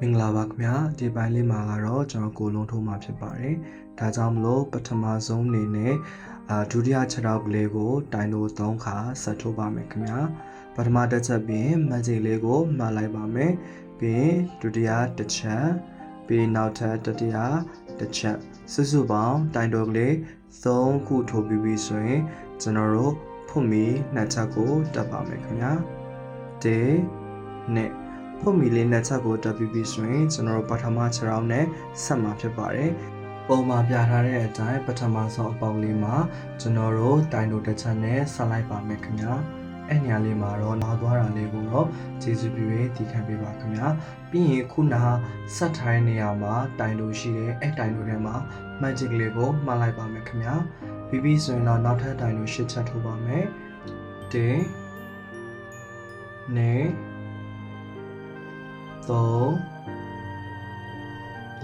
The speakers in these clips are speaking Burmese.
မင်္ဂလာပါခင်ဗျာဒီပိုင်းလေးမှာကတော့ကျွန်တော်ကိုလုံးထိုးမှာဖြစ်ပါတယ်ဒါကြောင့်မလို့ပထမဆုံးအနေနဲ့အာဒုတိယခြေထောက်ကလေးကိုတိုင်လို့၃ခါဆက်ထိုးပါမယ်ခင်ဗျာပထမတစ်ချက်ပြီးမတ်ဂျစ်လေးကိုမှတ်လိုက်ပါမယ်ပြီးရင်ဒုတိယတစ်ချက်ပြီးနောက်ထပ်တတိယတစ်ချက်စုစုပေါင်းတိုင်တော်ကလေး၃ခုထိုးပြီးပြီဆိုရင်ကျွန်တော်တို့ဖွင့်ပြီးနှစ်ချက်ကိုတက်ပါမယ်ခင်ဗျာဒီနဲ့ ဖွင့်မီလေးနှစ်ချက်ကိုတက်ပြီးပြီဆိုရင်ကျွန်တော်တို့ပထမခြေထောက်နဲ့ဆက်မှာဖြစ်ပါတယ်။ပုံမှာပြထားတဲ့အတိုင်းပထမဆုံးအပေါက်လေးမှာကျွန်တော်တို့တိုင်တို့တစ်ချက်နဲ့ဆက်လိုက်ပါမယ်ခင်ဗျာ။အဲ့ညလေးမှာတော့နားသွားတာလေးကိုတော့ကျေးဇူးပြုရေးတည်ခံပေးပါခင်ဗျာ။ပြီးရင်ခုနဆက်ထားတဲ့နေရာမှာတိုင်လို့ရှိတယ်အဲ့တိုင်လို့ထဲမှာ magic လေးကိုမှတ်လိုက်ပါမယ်ခင်ဗျာ။ပြီးပြီဆိုရင်တော့နောက်ထပ်တိုင်လို့ရှစ်ချက်ထိုးပါမယ်။တင်းနေ သုံး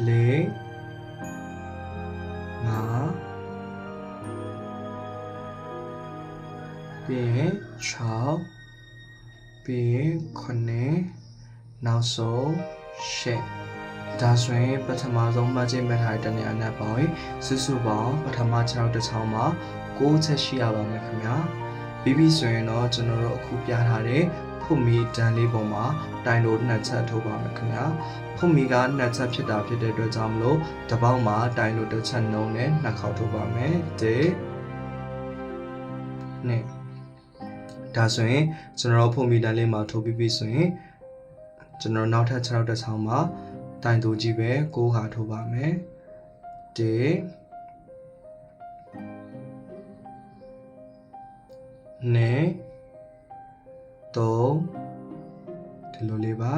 လေးငါပြီးရင်6ပြီးရင်9နောက်ဆုံး10ဒါဆိုရင်ပထမဆုံးမှတ်ချက်မှတ်ထားတဲ့နေရာနဲ့ပေါ့စုစုပေါင်းပထမ6တစ်ချောင်းမှာ6ချက်ရှိရပါမယ်ခင်ဗျာပြီးပြီဆိုရင်တော့ကျွန်တော်တို့အခုပြထားတဲ့ ဖုတ်မီတန်လေးပေါ်မှာတိုင်လို့နှစ်ချက်ထိုးပါမယ်ခင်ဗျာဖုတ်မီကနှစ်ချက်ဖြစ်တာဖြစ်တဲ့အတွက်ကြောင့်မလို့တစ်ပေါက်မှာတိုင်လို့တစ်ချက်နှုံနဲ့နှစ်ခေါက်ထိုးပါမယ်ဒီနဲ့ဒါဆိုရင်ကျွန်တော်ဖုတ်မီတန်လေးမှာထိုးပြီးပြီဆိုရင်ကျွန်တော်နောက်ထပ်6တစ်ချောင်းမှာတိုင်တူကြီးပဲ6ခါထိုးပါမယ်ဒီနဲ့ 3ဒီလိုလေးပါ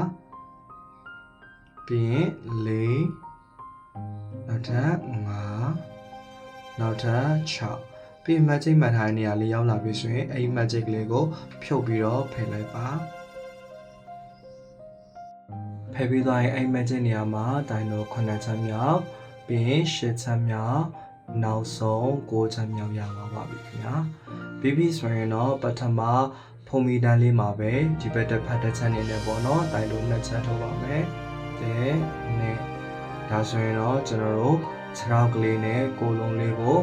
ပြီးရင်4နောက်ထပ်5နောက်ထပ်6ပြီး magic မှတ်ထားတဲ့နေရာလေးရောက်လာပြီဆိုရင်အဲ့ဒီ magic ကလေးကို ဖြုတ်ပြီးတော့ဖယ်လိုက်ပါဖယ်ပြီးသွားရင်အဲ့ magic နေရာမှာတိုင်တော့9ချမ်းမြောက်ပြီးရင်10ချမ်းမြောက်နောက်ဆုံး9ချမ်းမြောက်ရပါပါပြီခင်ဗျာပြီးပြီဆိုရင်တော့ပထမ ဖုံမီတန်းလေးမှာပဲဒီဘက်တစ်ဖက်တစ်ချက်နေနဲ့ပေါ့နော်တိုင်လို့နှစ်ချက်ထုတ်ပါမယ်တဲ့နဲ့ဒါဆိုရင်တော့ကျွန်တော်တို့ခြေထောက်ကလေးနဲ့ကိုယ်လုံးလေးကို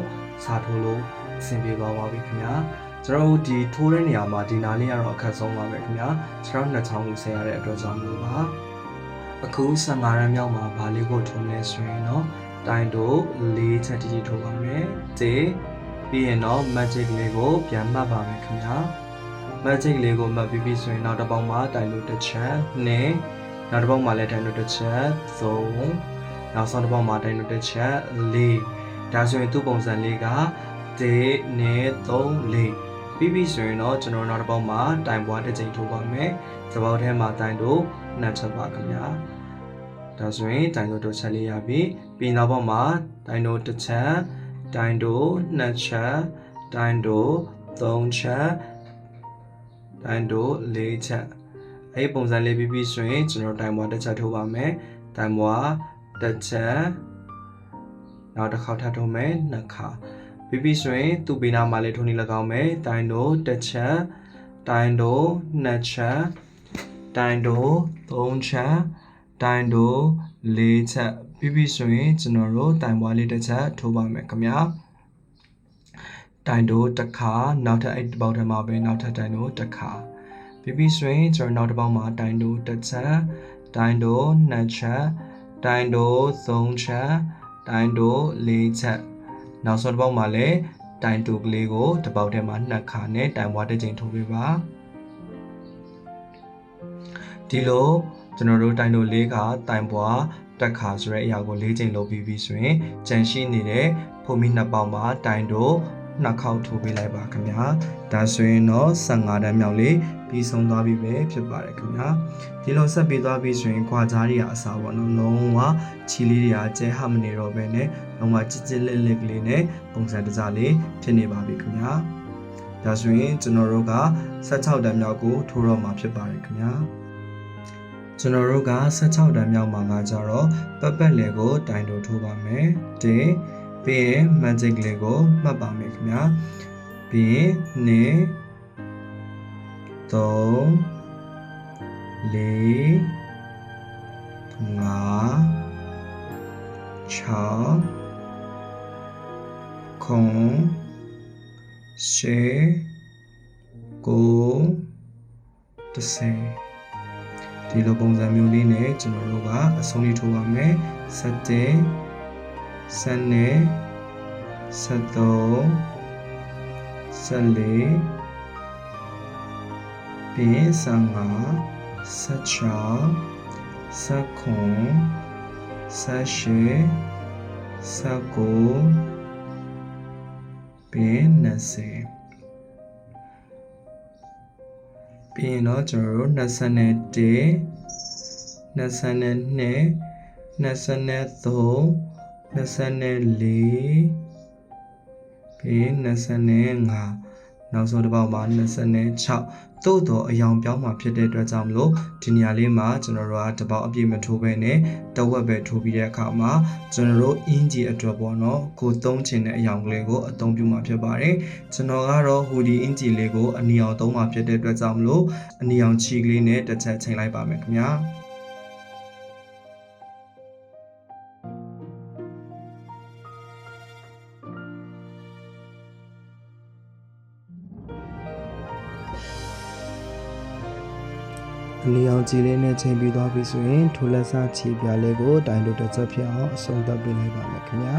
စားထိုးလို့အဆင်ပြေသွားပါပြီခင်ဗျာကျွန်တော်တို့ဒီထိုးတဲ့နေရာမှာဒီနာလေးကတော့အခက်ဆုံးပါပဲခင်ဗျာခြေထောက်နှစ်ချောင်းကိုဆယ်ရတဲ့အတွက်ကြောင့်မလို့ပါအခု15ရမ်းမြောက်မှာဗာလေးကိုထုံးလဲဆိုရင်တော့တိုင်တို့၄ချက်တိတိထိုးပါမယ်ဒီပြီးရင်တော့ magic လေးကိုပြန်မှတ်ပါမယ်ခင်ဗျာ magic လေးကိုမှတ်ပြီးပြီဆိုရင်နောက်တစ်ပေါက်မှာတိုင်လို့တစ်ချက်နဲ့နောက်တစ်ပေါက်မှာလည်းတိုင်လို့တစ်ချက်သုံးနောက်ဆုံးတစ်ပေါက်မှာတိုင်လို့တစ်ချက်လေးဒါဆိုရင်သူ့ပုံစံလေးကတေနဲ့3လေးပြီးပြီဆိုရင်တော့ကျွန်တော်နောက်တစ်ပေါက်မှာတိုင်ပွားတစ်ချိန်ထိုးပါမယ်သဘောထဲမှာတိုင်တို့နှစ်ချက်ပါခင်ဗျာဒါဆိုရင်တိုင်တို့တစ်ချက်လေးရပြီပြီးနောက်ပေါက်မှာတိုင်တို့တစ်ချက်တိုင်တို့နှစ်ချက်တိုင်တို့သုံးချက် တိုင်တို့၄ချက်အဲ့ဒီပုံစံလေးပြီးပြီဆိုရင်ကျွန်တော်တိုင်ပွားတစ်ချက်ထိုးပါမယ်တိုင်ပွားတစ်ချက်နောက်တစ်ခါထပ်ထိုးမယ်နှစ်ခါပြီးပြီဆိုရင်သူ့ဘေးနားမှာလေးထိုးနေ၎င်းမယ်တိုင်တို့တစ်ချက်တိုင်တို့နှစ်ချက်တိုင်တို့သုံးချက်တိုင်တို့၄ချက်ပြီးပြီဆိုရင်ကျွန်တော်တို့တိုင်ပွားလေးတစ်ချက်ထိုးပါမယ်ခင်ဗျာ တိုင်တို့တစ်ခါနောက်ထပ်အဲ့ဒီပေါက်ထဲမှာပဲနောက်ထပ်တိုင်တို့တစ်ခါပြီးပြီဆိုရင်ကျွန်တော်နောက်တစ်ပေါက်မှာတိုင်တို့တစ်ချက်တိုင်တို့နှစ်ချက်တိုင်တို့သုံးချက်တိုင်တို့လေးချက်နောက်ဆုံးတစ်ပေါက်မှာလည်းတိုင်တူကလေးကိုတစ်ပေါက်ထဲမှာနှစ်ခါနဲ့တိုင်ပွားတစ်ချိန်ထိုးပေးပါဒီလိုကျွန်တော်တို့တိုင်တို့လေးခါတိုင်ပွားတက်ခါဆိုတဲ့အရာကို၄ချိန်လုပ်ပြီးပြီဆိုရင်ကြန့်ရှိနေတဲ့ဖုံမီနှစ်ပေါက်မှာတိုင်တို့ နှစ်ခေါက်ထိုးပေးလိုက်ပါခင်ဗျာဒါဆိုရင်တော့15တန်းမြောက်လေးပြီးဆုံးသွားပြီပဲဖြစ်ပါတယ်ခင်ဗျာဒီလိုဆက်ပြီးသွားပြီဆိုရင်ခွာကြားတွေကအစားပေါ့နော်လုံးဝချီလေးတွေကကျဲဟမနေတော့ပဲနဲ့လုံးဝကြစ်ကြစ်လစ်လစ်ကလေးနဲ့ပုံစံတစားလေးဖြစ်နေပါပြီခင်ဗျာဒါဆိုရင်ကျွန်တော်တို့က16တန်းမြောက်ကိုထိုးတော့မှာဖြစ်ပါတယ်ခင်ဗျာကျွန်တော်တို့က16တန်းမြောက်မှာကကြတော့ပတ်ပတ်လေကိုတိုင်တိုထိုးပါမယ်ဒီ ပြီးရင် magic လေးကိုမှတ်ပါမယ်ခင်ဗျာပြီးရင်နေ3 4 5 6ခုံရှေကို30ဒီလိုပုံစံမျိုးလေးနဲ့ကျွန်တော်တို့ကအဆုံးထိထိုးပါမယ်7 7 73 74ပြီးရင်55 16 19 18 19ပြီးရင်20ပြီးရင်တော့ကျွန်တော်တို့21 22 23 24ပြီး25နောက်ဆုံးတစ်ပေါက်မှာ26သို့တော့အယောင်ပြောင်းမှာဖြစ်တဲ့အတွက်ကြောင့်မလို့ဒီနေရာလေးမှာကျွန်တော်တို့ကတစ်ပေါက်အပြည့်မထိုးဘဲနဲ့တဝက်ပဲထိုးပြီးတဲ့အခါမှာကျွန်တော်တို့အင်ဂျီအတွက်ပေါ့နော်ကိုသုံးချင်တဲ့အယောင်ကလေးကိုအသုံးပြုမှာဖြစ်ပါတယ်ကျွန်တော်ကတော့ဟူဒီအင်ဂျီလေးကိုအနီအောင်သုံးမှာဖြစ်တဲ့အတွက်ကြောင့်မလို့အနီအောင်ချီကလေးနဲ့တစ်ချက်ချိန်လိုက်ပါမယ်ခင်ဗျာ အနီအောင်ကြည်လေးနဲ့ချိန်ပြီးသွားပြီဆိုရင်ထိုလက်စားချီပြလေးကိုတိုင်လို့တစ်ချက်ဖြစ်အောင်အဆုံးသတ်ပေးလိုက်ပါမယ်ခင်ဗျာ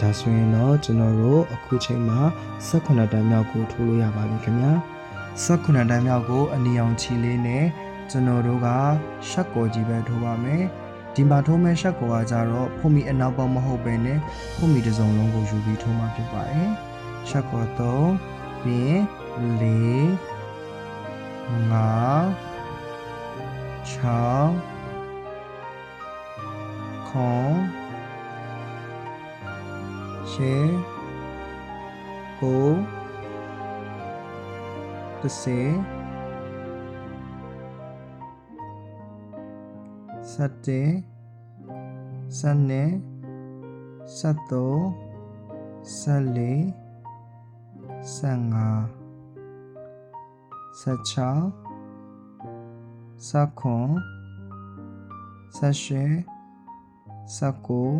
ဒါဆိုရင်တော့ကျွန်တော်တို့အခုချိန်မှာ18တန်းမြောက်ကိုထိုးလို့ရပါပြီခင်ဗျာ18တန်းမြောက်ကိုအနီအောင်ချီလေးနဲ့ကျွန်တော်တို့ကရှက်ကော်ကြီးပဲထိုးပါမယ်ဒီမှာထိုးမဲ့ရှက်ကော်ကကြတော့ဖုန်မီအနောက်ပေါက်မဟုတ်ပဲနဲ့ဖုန်မီတစ်စုံလုံးကိုယူပြီးထိုးမှာဖြစ်ပါတယ်ရှက်ကော်3ပြီးရင်4 5 6ခေါင်းရှေကိုတစ်စေစက်တေစနေစက်တော့ဆက်လေးဆက်ငါဆက်ချောင်း စခွန်ဆက်ရှေစကို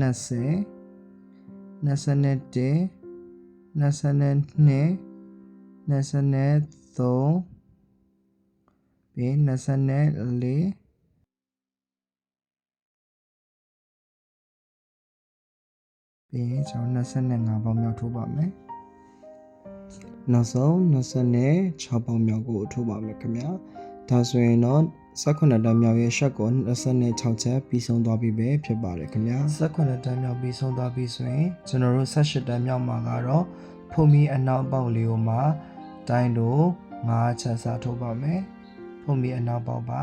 နစေနစနေတေနစနေနေနစနေသုံးပြီးနစနေလေးပြီးကျွန်တော်25ပေါင်းမြောက်ထိုးပါမယ် နောက်ဆုံး26ပေါင်းမြောက်ကိုထိုးပါမယ်ခင်ဗျာဒါဆိုရင်တော့18တန်းမြောက်ရဲ့ရှက်ကို26ချက်ပြီးဆုံးသွားပြီပဲဖြစ်ပါတယ်ခင်ဗျာ18တန်းမြောက်ပြီးဆုံးသွားပြီဆိုရင်ကျွန်တော်တို့18တန်းမြောက်မှာကတော့ဖုန်မီအနောက်ပေါက်လေးကိုမှတိုင်းတို့5ချက်စာထိုးပါမယ်ဖုန်မီအနောက်ပေါက်ပါ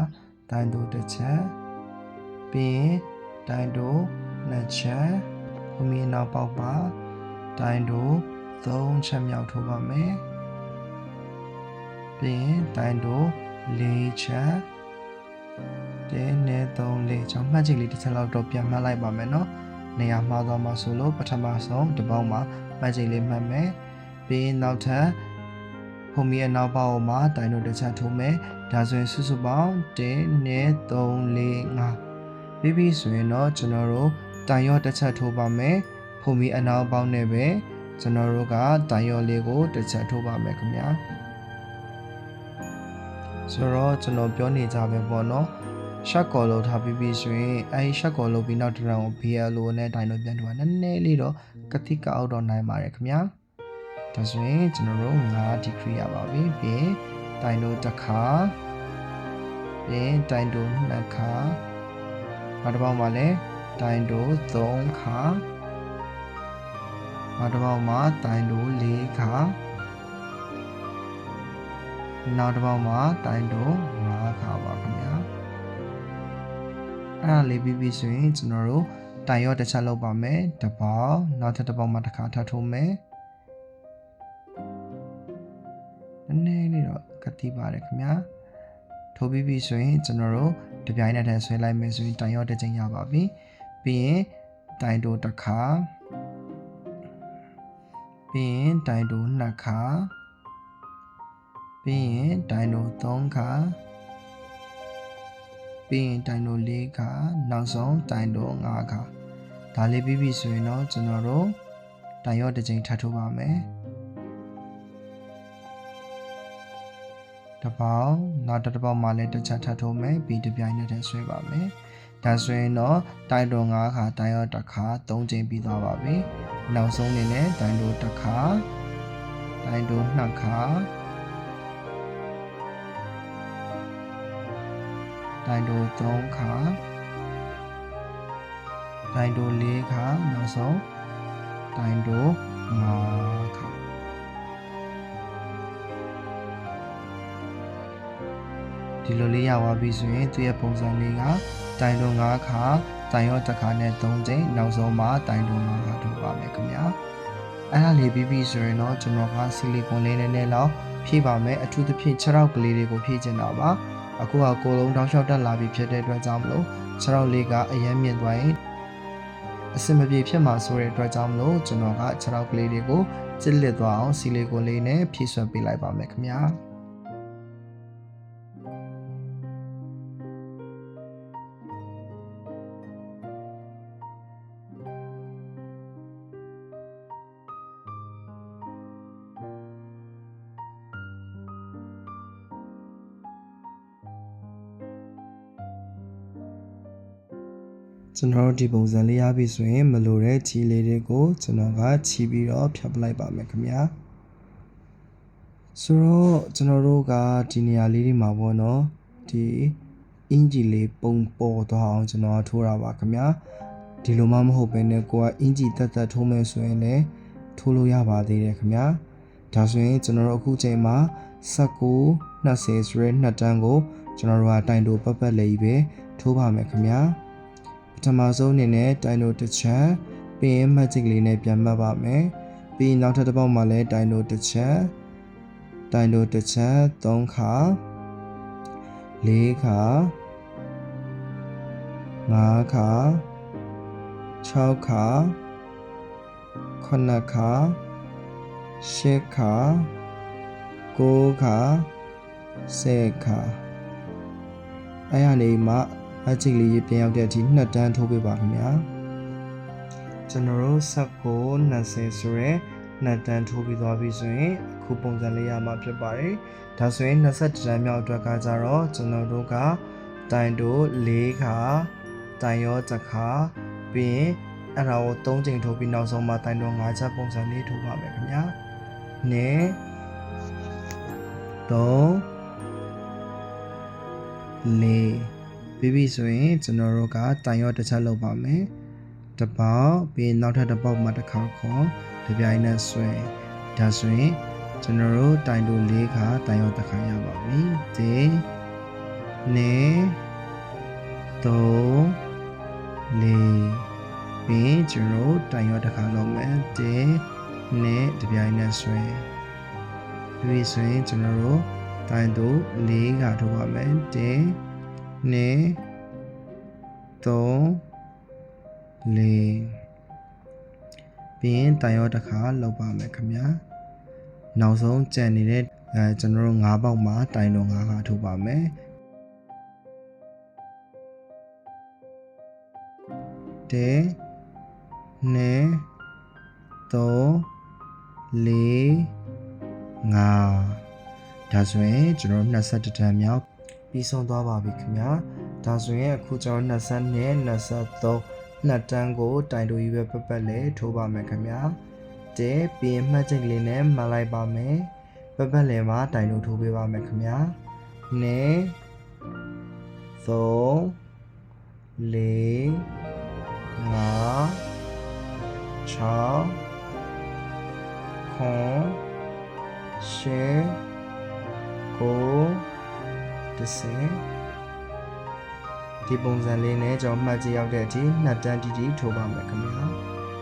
တိုင်းတို့တစ်ချက်ပြီးရင်တိုင်းတို့နှစ်ချက်ဖုန်မီအနောက်ပေါက်ပါတိုင်းတို့ 3ချက်မြောက်ထိုးပါမယ်။ပြီးရင်ဒိုင်းတို4ချက်တင်းနဲ့3လေးကြောင့်မှတ်ချက်လေးတစ်ချက်လောက်တော့ပြန်မှတ်လိုက်ပါမယ်နော်။နေရာမှားသွားမှဆိုလို့ပထမဆုံးဒီပေါက်မှာမှတ်ချက်လေးမှတ်မယ်။ပြီးရင်နောက်ထပ်ဖုန်မီရဲ့နောက်ပေါက်မှာဒိုင်းတိုတစ်ချက်ထိုးမယ်။ဒါဆိုရင်စုစုပေါင်းတင်းနဲ့3လေး5ပြီးပြီဆိုရင်တော့ကျွန်တော်တို့တန်ရောတစ်ချက်ထိုးပါမယ်။ဖုန်မီအနောက်ပေါက်နဲ့ပဲ1 ကျွန်တော်တို့ကတိုင်ရော်လေးကိုတစ်ချက်ထိုးပါမယ်ခင်ဗျာဆိုတော့ကျွန်တော်ပြောနေကြပဲပေါ့နော်ရှက်ကော်လို့ထားပြီးပြီဆိုရင်အဲဒီရှက်ကော်လို့ပြီးနောက်တစ်ရောင် BL နဲ့တိုင်တော့ပြန်တော့နည်းနည်းလေးတော့ကတိကအောက်တော့နိုင်ပါတယ်ခင်ဗျာဒါဆိုရင်ကျွန်တော်တို့9 degree ရပါပြီပြီးတိုင်တို့တစ်ခါပြီးတိုင်တို့နှစ်ခါနောက်တစ်ပေါက်မှာလည်းတိုင်တို့3ခါ နောက်တစ်ပေါက်မှာတိုင်တို့၄ခါနောက်တစ်ပေါက်မှာတိုင်တို့၅ခါပါခင်ဗျာအဲ့ဒါလေးပြီးပြီဆိုရင်ကျွန်တော်တို့တိုင်ရောတစ်ချက်လောက်ပါမယ်တစ်ပေါက်နောက်ထပ်တစ်ပေါက်မှာတစ်ခါထပ်ထိုးမယ်နည်းနည်းလေးတော့ကတိပါတယ်ခင်ဗျာထိုးပြီးပြီဆိုရင်ကျွန်တော်တို့တပြိုင်နက်တည်းဆွဲလိုက်မယ်ဆိုရင်တိုင်ရောတစ်ချိန်ရပါပြီပြီးရင်တိုင်တို့တစ်ခါ ပြီးရင်တိုင်တို2ခါပြီးရင်တိုင်တို3ခါပြီးရင်တိုင်တို့၄ခါနောက်ဆုံးတိုင်တို့၅ခါဒါလေးပြီးပြီဆိုရင်တော့ကျွန်တော်တို့တိုင်ရောတစ်ချိန်ထပ်ထိုးပါမယ်တစ်ပေါက်နောက်တစ်ပေါက်မှလည်းတစ်ချက်ထပ်ထိုးမယ်ပြီးတစ်ပြိုင်နက်တည်းဆွဲပါမယ် ဒါဆိုရင်တော့တိုင်တို့၅ခါတိုင်ရောတစ်ခါ၃ချိန်ပြီးသွားပါပြီနောက်ဆုံးအနေနဲ့တိုင်တို့တစ်ခါတိုင်တို့နှစ်ခါတိုင်တို3ခါတိုင်တို4ခါနောက်ဆုံးတိုင်တို5ခါဒီလိုလေးရသွားပြီဆိုရင်သူ့ရဲ့ပုံစံလေးက တိုင်တို5ခါတိုင်ရောတစ်ခါနဲ့3ချိန်နောက်ဆုံးမှာတိုင်တို5ခါထုတ်ပါမယ်ခင်ဗျာအဲ့ဒါလေးပြီးပြီဆိုရင်တော့ကျွန်တော်ကဆီလီကွန်လေးနည်းနည်းလောက်ဖြည့်ပါမယ်အထူးသဖြင့်ခြေထောက်ကလေးတွေကိုဖြည့်ချင်တာပါအခုကကိုလုံးတောင်းလျှောက်တက်လာပြီဖြစ်တဲ့အတွက်ကြောင့်မလို့ခြေထောက်လေးကအရင်မြင့်သွားရင်အစင်မပြေဖြစ်မှာဆိုတဲ့အတွက်ကြောင့်မလို့ကျွန်တော်ကခြေထောက်ကလေးတွေကိုကျစ်လစ်သွားအောင်စီလီကိုလေးနဲ့ဖြည့်ဆွတ်ပေးလိုက်ပါမယ်ခင်ဗျာ ကျွန်တော်တို့ဒီပုံစံလေးရပြီဆိုရင်မလိုတဲ့ခြီလေးတွေကိုကျွန်တော်ကခြီပြီးတော့ဖြတ်ပလိုက်ပါမယ်ခင်ဗျာဆိုတော့ကျွန်တော်တို့ကဒီနေရာလေးတွေမှာပေါ့နော်ဒီအင်ဂျီလေးပုံပေါ်သွားအောင်ကျွန်တော်ကထိုးတာပါခင်ဗျာဒီလိုမှမဟုတ်ဘဲနဲ့ကိုကအင်ဂျီတက်တက်ထိုးမယ်ဆိုရင်လည်းထိုးလို့ရပါသေးတယ်ခင်ဗျာဒါဆိုရင်ကျွန်တော်တို့အခုချိန်မှာ19 20ဆိုရဲနှစ်တန်းကိုကျွန်တော်တို့ကတိုင်တိုပတ်ပတ်လေးကြီးပဲထိုးပါမယ်ခင်ဗျာ ပထမဆုံးအနေနဲ့တိုင်နိုတစ်ချက်ပြီးရင် magic လေးနဲ့ပြန်မှတ်ပါမယ်ပြီးရင်နောက်ထပ်တစ်ပေါက်မှာလည်းတိုင်နိုတစ်ချက်တိုင်နိုတစ်ချက်၃ခါ၄ခါ၅ခါ6ခါ9ခါ10ခါ9ခါ10ခါအဲ့ရနေမှာ အချိတ်လေးရေပြန်ရောက်တဲ့အထိနှစ်တန်းထိုးပေးပါခင်ဗျာကျွန်တော်တို့ဆက်ကို20ဆိုရဲနှစ်တန်းထိုးပြီးသွားပြီဆိုရင်အခုပုံစံလေးရမှာဖြစ်ပါတယ်ဒါဆိုရင်21တန်းမြောက်အတွက်ကကြတော့ကျွန်တော်တို့ကတိုင်တို့၄ခါတိုင်ရောတစ်ခါပြီးရင်အဲ့ဒါကို3ချိန်ထိုးပြီးနောက်ဆုံးမှာတိုင်တို့5ချက်ပုံစံလေးထိုးပါမယ်ခင်ဗျာနဲ့3လေး ပြီးပြီဆိုရင်ကျွန်တော်တို့ကတိုင်ရောတစ်ချက်လုပ်ပါမယ်တစ်ပေါက်ပြီးရင်နောက်ထပ်တစ်ပေါက်မှတစ်ခါခေါ်တစ်ပြိုင်နက်ဆွဲဒါဆိုရင်ကျွန်တော်တို့တိုင်တို့၄ခါတိုင်ရောတစ်ခါရပါပြီဒီနေတော့လေးပြီးရင်ကျွန်တော်တို့တိုင်ရောတစ်ခါလုပ်မယ်ဒီနေတစ်ပြိုင်နက်ဆွဲပြီးပြီဆိုရင်ကျွန်တော်တို့တိုင်တို့၄ခါထုတ်ပါမယ်ဒီ နေ3 4ပြီးရင်တိုင်ရောတစ်ခါလောက်ပါမယ်ခင်ဗျာနောက်ဆုံးကြံနေတဲ့အဲကျွန်တော်တို့၅ပေါက်မှာတိုင်တော်၅ခါထုတ်ပါမယ်တဲနေ3 4 5ဒါဆိုရင်ကျွန်တော်တို့21တန်းမြောက် ပြီးဆုံးသွားပါပြီခင်ဗျာဒါဆိုရင်အခုကျွန်တော်20နဲ့23နှစ်တန်းကို တိုင်တူကြီးပဲပက်ပက်လဲထိုးပါမယ်ခင်ဗျာတဲပြီးရင်မှတ်ချက်လေးနဲ့မှတ်လိုက်ပါမယ်ပက်ပက်လဲမှာတိုင်တူထိုးပေးပါမယ်ခင်ဗျာနေ3 4 5 6 7 9 10ဒီပုံစံလေးနဲ့ကျွန်တော်မှတ်ကြည့်ရောက်တဲ့အထိနှစ်တန်းတီတီထိုးပါမယ်ခင်ဗျာ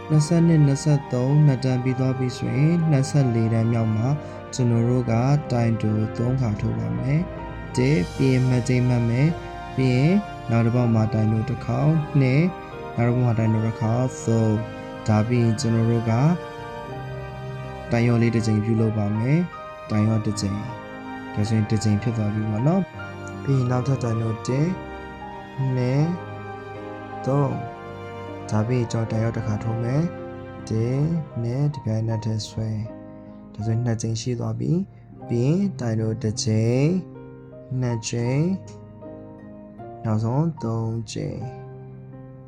20နဲ့23နှစ်တန်းပြီးသွားပြီဆိုရင်24တန်းမြောက်မှာကျွန်တော်တို့ကတိုင်တူ3ခါထိုးပါမယ်ဒီပြီးရင်မှတ်ကြိမ်မှတ်မယ်ပြီးရင်နောက်တစ်ပေါက်မှာတိုင်တူတစ်ခေါက်နှစ်နောက်တစ်ပေါက်မှာတိုင်တူတစ်ခေါက်သုံးဒါပြီးရင်ကျွန်တော်တို့ကတိုင်ရောလေးတစ်ချိန်ပြုလုပ်ပါမယ်တိုင်ရောတစ်ချိန် ဒါဆိုရင်တစ်ချိန်ဖြစ်သွားပြီပေါ့နော်ပြီးရင်နောက်ထပ်တိုင်တူ1နဲ့သုံးဒါပြီးကြောတိုင်ရောက်တစ်ခါထိုးမယ်တင်းနဲ့ဒီပြိုင်နက်ထဲဆွဲဒါဆိုနှစ်ကြိမ်ရှိသွားပြီပြီးရင်တိုင်တို့တစ်ကြိမ်နှစ်ကြိမ်နောက်ဆုံးသုံးကြိမ်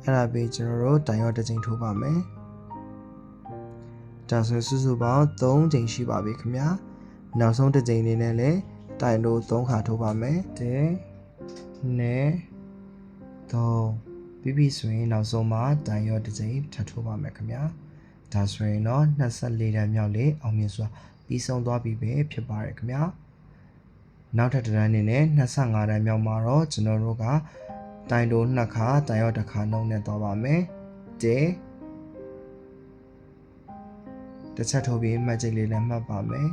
အဲ့ဒါပြီးကျွန်တော်တို့တိုင်ရောက်တစ်ကြိမ်ထိုးပါမယ်ဒါဆိုစုစုပေါင်း3ကြိမ်ရှိပါပြီခင်ဗျာနောက်ဆုံးတစ်ကြိမ်လေးနဲ့လည်း တိုင်တို့3ခါထိုးပါမယ်တင်းနဲ့သုံးပြီးပြီဆိုရင်နောက်ဆုံးမှာတိုင်ရောတစ်ကြိမ်ထပ်ထိုးပါမယ်ခင်ဗျာဒါဆိုရင်တော့24တန်းမြောက်လေးအောင်မြင်စွာပြီးဆုံးသွားပြီပဲဖြစ်ပါတယ်ခင်ဗျာနောက်ထပ်တစ်တန်းအနေနဲ့25တန်းမြောက်မှာတော့ကျွန်တော်တို့ကတိုင်တိုးနှစ်ခါတိုင်ရောတစ်ခါနှုံးနဲ့သွားပါမယ်တေတစ်ချက်ထိုးပြီးမှတ်ကြိတ်လေးလည်းမှတ်ပါမယ်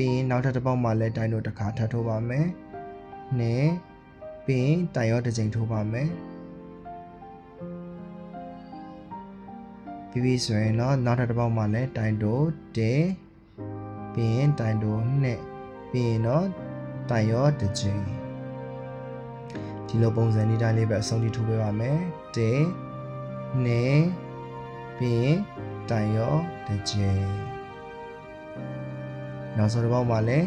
ပြီးရင်နောက်ထပ်တစ်ပေါက်မှာလည်းတိုင်တိုးတစ်ခါထပ်ထိုးပါမယ်နဲ့ပြီးရင်တိုင်ရောတစ်ချိန်ထိုးပါမယ်ပြီးပြီဆိုရင်တော့နောက်ထပ်တစ်ပေါက်မှာလည်းတိုင်တိုးတေပြီးရင်တိုင်တိုးနှစ်ပြီးရင်တော့တိုင်ရောတစ်ချိန်ဒီလိုပုံစံนี้တိုင်းလေးပဲအဆုံးထိထိုးပေးပါမယ်တေနဲ့ပြီးရင်တိုင်ရောတစ်ချိန် နောက်ဆုံးတစ်ပေါက်မှာလည်း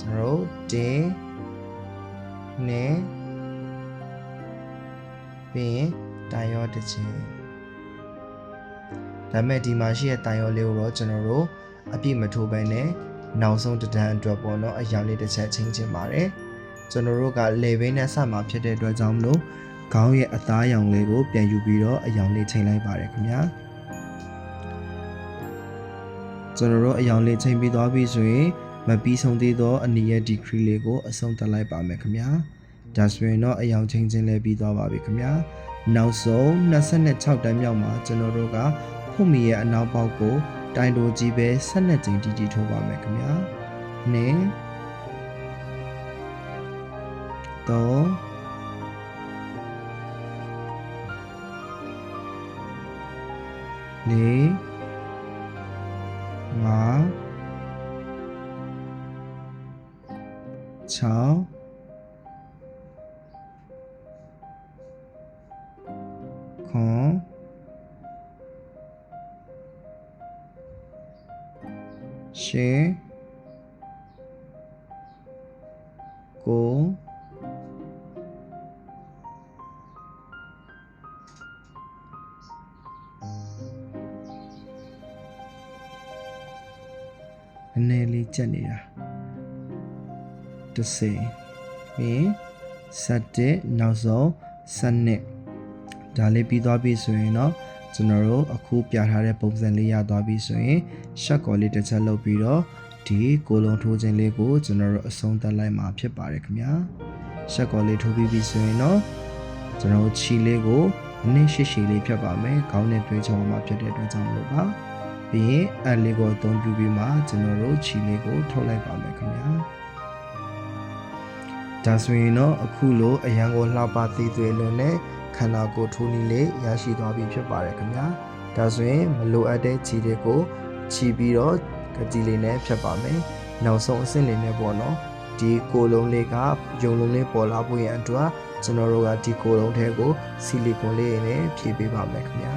ကျွန်တော်တို့တင်းနဲ့ပြီးရင်တိုင်ရောတစ်ချိန်ဒါမဲ့ဒီမှာရှိတဲ့တိုင်ရောလေးကိုတော့ကျွန်တော်တို့အပြည့်မထိုးဘဲနဲ့နောက်ဆုံးတစ်တန်းအတွက်ပေါ့နော်အရာလေးတစ်ချက်ချင်းချင်းပါတယ်ကျွန်တော်တို့ကလေဘင်းနဲ့ဆက်မှာဖြစ်တဲ့အတွက်ကြောင့်မလို့ခေါင်းရဲ့အသားရောင်လေးကိုပြန်ယူပြီးတော့အယောင်လေးချိန်လိုက်ပါတယ်ခင်ဗျာ ကျွန်တော်တို့အယောင်လေးချိန်ပြီးသွားပြီဆိုရင်မပြီးဆုံးသေးသောအနီရဲ့ degree လေးကိုအဆုံးသတ်လိုက်ပါမယ်ခင်ဗျာဒါဆိုရင်တော့အယောင်ချင်းချင်းလေးပြီးသွားပါပြီခင်ဗျာနောက်ဆုံး26တန်းမြောက်မှာကျွန်တော်တို့ကဖုတ်မီရဲ့အနောက်ပေါက်ကိုတိုင်တိုကြီးပဲ12ကြိမ်တီတီထိုးပါမယ်ခင်ဗျာနဲ့တော့လေး နည်းနည်းလေးကြက်နေတာတစ်စိမ်ပြီး7နောက်ဆုံး7ဒါလေးပြီးသွားပြီဆိုရင်တော့ကျွန်တော်တို့အခုပြထားတဲ့ပုံစံလေးရသွားပြီဆိုရင်ရှက်ကော်လေးတစ်ချက်လုပ်ပြီးတော့ဒီကိုလုံးထိုးခြင်းလေးကိုကျွန်တော်တို့အဆုံးသတ်လိုက်မှာဖြစ်ပါတယ်ခင်ဗျာရှက်ကော်လေးထိုးပြီးပြီဆိုရင်တော့ကျွန်တော်တို့ခြီလေးကိုနည်းရှိရှိလေးဖြတ်ပါမယ်ခေါင်းနဲ့တွဲချောင်းမှာဖြစ်တဲ့အတွက်ကြောင့်မလို့ပါ ပြီးရင်အလေးကိုအသုံးပြုပြီးမှကျွန်တော်တို့ခြီလေးကိုထုတ်လိုက်ပါမယ်ခင်ဗျာဒါဆိုရင်တော့အခုလိုအရန်ကိုလှပသေးသေးလို့နဲ့ခန္ဓာကိုယ်ထိုးနည်းလေးရရှိသွားပြီဖြစ်ပါတယ်ခင်ဗျာဒါဆိုရင်မလိုအပ်တဲ့ခြီတွေကိုခြီပြီးတော့ကတိလေးနဲ့ဖြတ်ပါမယ်နောက်ဆုံးအဆင့်လေးနဲ့ပေါ့နော်ဒီကိုလုံးလေးကယုံလုံးလေးပေါ်လာဖို့ရန်အတွက်ကျွန်တော်တို့ကဒီကိုလုံးထဲကိုဆီလီကွန်လေးနဲ့ဖြည့်ပေးပါမယ်ခင်ဗျာ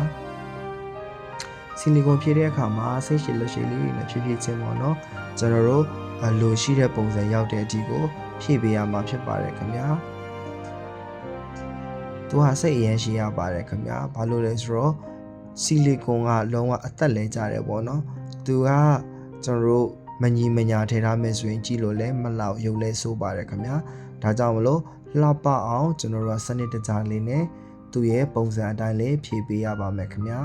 ဆီလီကွန်ဖြည့်တဲ့အခါမှာဆိတ်ရှည်လက်ရှည်လေးတွေနဲ့ဖြည့်ဖြည့်ချင်းပေါ့နော်ကျွန်တော်တို့အလိုရှိတဲ့ပုံစံရောက်တဲ့အထိကိုဖြည့်ပေးရမှာဖြစ်ပါတယ်ခင်ဗျာသူဟာစိတ်အရင်ရှိရပါတယ်ခင်ဗျာဘာလို့လဲဆိုတော့ဆီလီကွန်ကလုံးဝအသက်လဲကြတယ်ပေါ့နော်သူကကျွန်တော်တို့မညီမညာထည့်ထားမယ်ဆိုရင်ကြည့်လို့လည်းမလောက်ရုပ်လဲဆိုးပါတယ်ခင်ဗျာဒါကြောင့်မလို့လှပအောင်ကျွန်တော်တို့ကစနစ်တကျလေးနဲ့သူ့ရဲ့ပုံစံအတိုင်းလေးဖြည့်ပေးရပါမယ်ခင်ဗျာ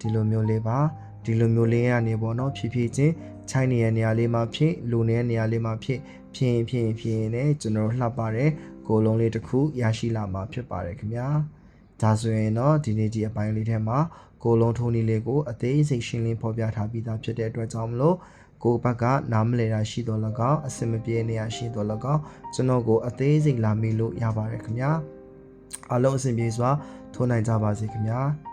ဒီလိုမျိုးလေးပါဒီလိုမျိုးလေးရနေပေါ့နော်ဖြည့်ဖြည့်ချင်းချိုင်းနေတဲ့နေရာလေးမှာဖြစ်လူနေတဲ့နေရာလေးမှာဖြစ်ဖြင်းဖြင်းဖြင်းနဲ့ကျွန်တော်လှပတဲ့ကိုလုံးလေးတစ်ခုရရှိလာမှာဖြစ်ပါတယ်ခင်ဗျာဒါဆိုရင်တော့ဒီနေ့ဒီအပိုင်းလေးထဲမှာကိုလုံးထိုးနည်းလေးကိုအသေးစိတ်ရှင်းလင်းဖော်ပြထားပြီးသားဖြစ်တဲ့အတွက်ကြောင့်မလို့ကိုဘက်ကနားမလည်တာရှိတော့လကောက်အစင်မပြေနေရရှိတော့လကောက်ကျွန်တော်ကိုအသေးစိတ်လာမေးလို့ရပါတယ်ခင်ဗျာအားလုံးအဆင်ပြေစွာထိုးနိုင်ကြပါစေခင်ဗျာ။